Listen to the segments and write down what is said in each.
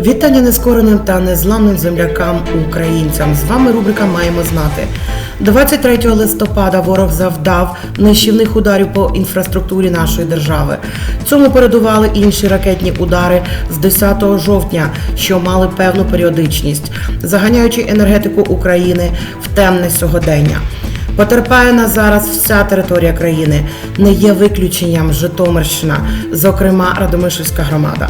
Вітання нескореним та незламним землякам українцям. З вами рубрика Маємо знати. 23 листопада ворог завдав нищівних ударів по інфраструктурі нашої держави. Цьому передували інші ракетні удари з 10 жовтня, що мали певну періодичність, заганяючи енергетику України в темне сьогодення. Потерпає на зараз вся територія країни. Не є виключенням Житомирщина, зокрема Радомишльська громада.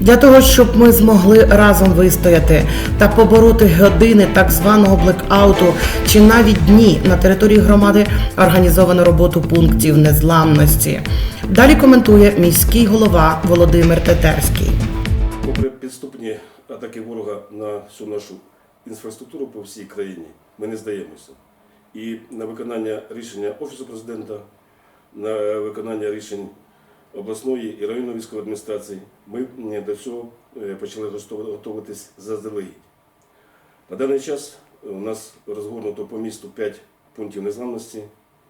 Для того, щоб ми змогли разом вистояти та побороти години так званого блекауту чи навіть дні на території громади організовано роботу пунктів незламності. Далі коментує міський голова Володимир Тетерський. Попри підступні атаки ворога на всю нашу інфраструктуру по всій країні, ми не здаємося. І на виконання рішення Офісу президента, на виконання рішень обласної і районної військової адміністрації, ми до цього е, почали готуватись заздалегідь. На даний час у нас розгорнуто по місту 5 пунктів незламності,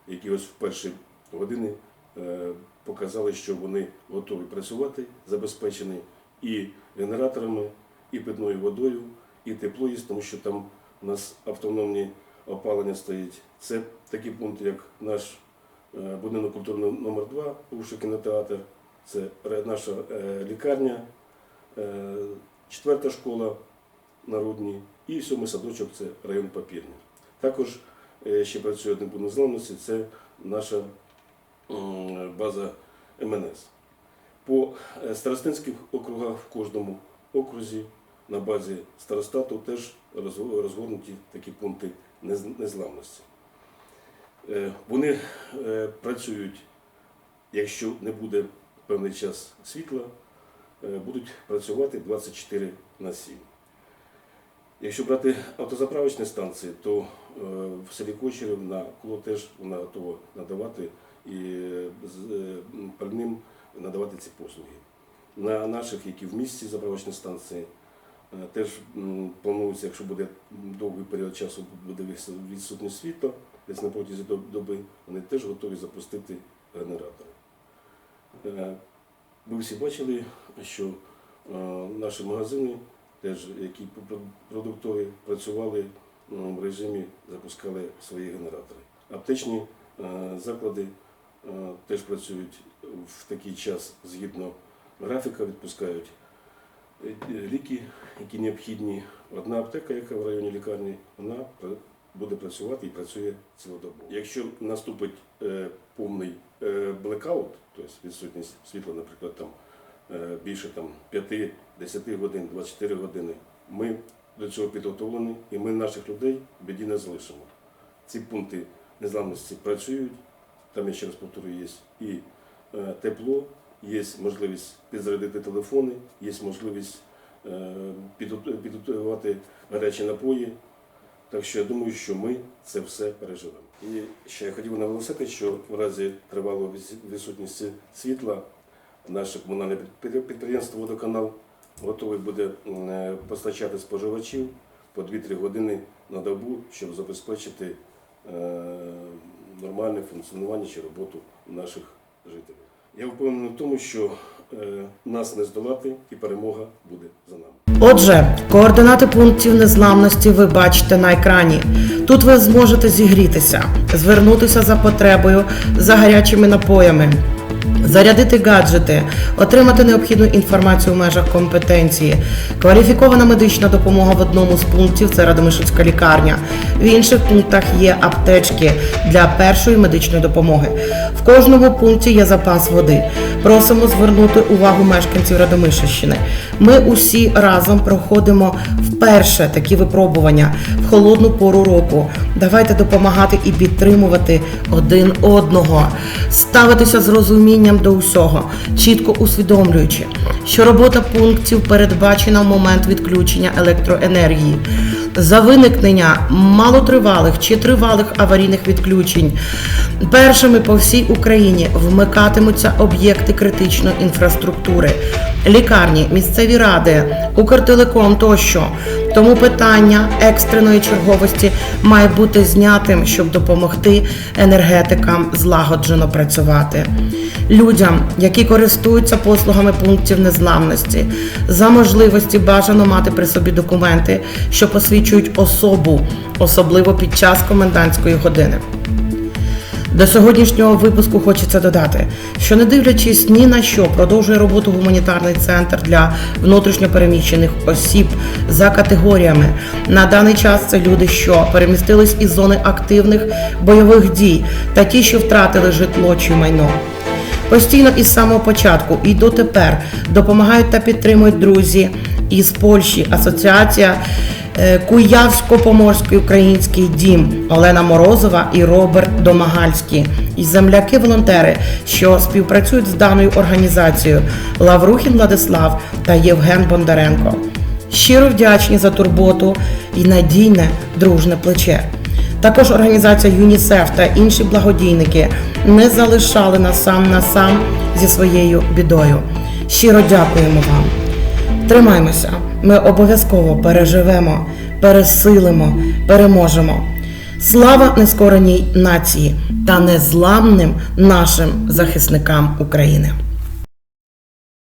які ось в перші години е, показали, що вони готові працювати, забезпечені і генераторами, і питною водою, і тепло тому що там у нас автономні опалення стоїть. Це такі пункти, як наш е, будинок культурний номер 2 бувший кінотеатр, це наша е, лікарня, е, четверта школа народні і сьомий садочок це район Папірня. Також ще працює один пункт незламності, це наша база МНС. По старостинських округах в кожному окрузі на базі старостату теж розгорнуті такі пункти незламності. Е, Вони е, працюють, якщо не буде певний час світла, е, будуть працювати 24 на 7. Якщо брати автозаправочні станції, то в селі Кочерів на коло теж вона готова надавати і пальним надавати ці послуги. На наших, які в місті заправочні станції, теж планується, якщо буде довгий період часу буде відсутність світла, десь на протязі доби, вони теж готові запустити генератори. Е, Ви всі бачили, що е, наші магазини, теж, які продуктові, працювали в режимі, запускали свої генератори. Аптечні е, заклади е, теж працюють в такий час згідно графіка, відпускають е, ліки, які необхідні. Одна аптека, яка в районі лікарні, вона буде працювати і працює цілодобово. Якщо наступить е, повний е, блекаут, тобто відсутність світла, наприклад, там е, більше там, 5-10 годин, 24 години, ми до цього підготовлені і ми наших людей в біді не залишимо. Ці пункти незламності працюють, там, я ще раз повторюю, є і е, тепло, є можливість підзарядити телефони, є можливість е, підготувати гарячі напої. Так що я думаю, що ми це все переживемо. І ще я хотів наголосити, що в разі тривалої відсутності світла наше комунальне підприємство Водоканал готовий буде е, постачати споживачів по 2-3 години на добу, щоб забезпечити е, нормальне функціонування чи роботу наших жителів. Я впевнений в тому, що е, нас не здолати і перемога буде за нами. Отже, координати пунктів незламності ви бачите на екрані. Тут ви зможете зігрітися, звернутися за потребою за гарячими напоями, зарядити гаджети, отримати необхідну інформацію в межах компетенції, кваліфікована медична допомога в одному з пунктів це Радомишицька лікарня. В інших пунктах є аптечки для першої медичної допомоги. В кожному пункті є запас води. Просимо звернути увагу мешканців Радомишльщини. Ми усі разом проходимо вперше такі випробування в холодну пору року. Давайте допомагати і підтримувати один одного, ставитися з розумінням до усього, чітко усвідомлюючи, що робота пунктів передбачена в момент відключення електроенергії. За виникнення малотривалих чи тривалих аварійних відключень першими по всій Україні вмикатимуться об'єкти критичної інфраструктури. Лікарні, місцеві ради, Укртелеком тощо. Тому питання екстреної черговості має бути знятим, щоб допомогти енергетикам злагоджено працювати. Людям, які користуються послугами пунктів незламності, за можливості бажано мати при собі документи, що посвідчують особу, особливо під час комендантської години. До сьогоднішнього випуску хочеться додати, що не дивлячись ні на що, продовжує роботу гуманітарний центр для внутрішньопереміщених осіб за категоріями. На даний час це люди, що перемістились із зони активних бойових дій, та ті, що втратили житло чи майно. Постійно із самого початку і дотепер допомагають та підтримують друзі із Польщі, асоціація Куявсько-Поморський український дім Олена Морозова і Роберт Домагальський, і земляки-волонтери, що співпрацюють з даною організацією Лаврухін Владислав та Євген Бондаренко. Щиро вдячні за турботу і надійне дружне плече. Також організація ЮНІСЕФ та інші благодійники не залишали нас сам на сам зі своєю бідою. Щиро дякуємо вам. Тримаймося, ми обов'язково переживемо, пересилимо, переможемо. Слава нескореній нації та незламним нашим захисникам України.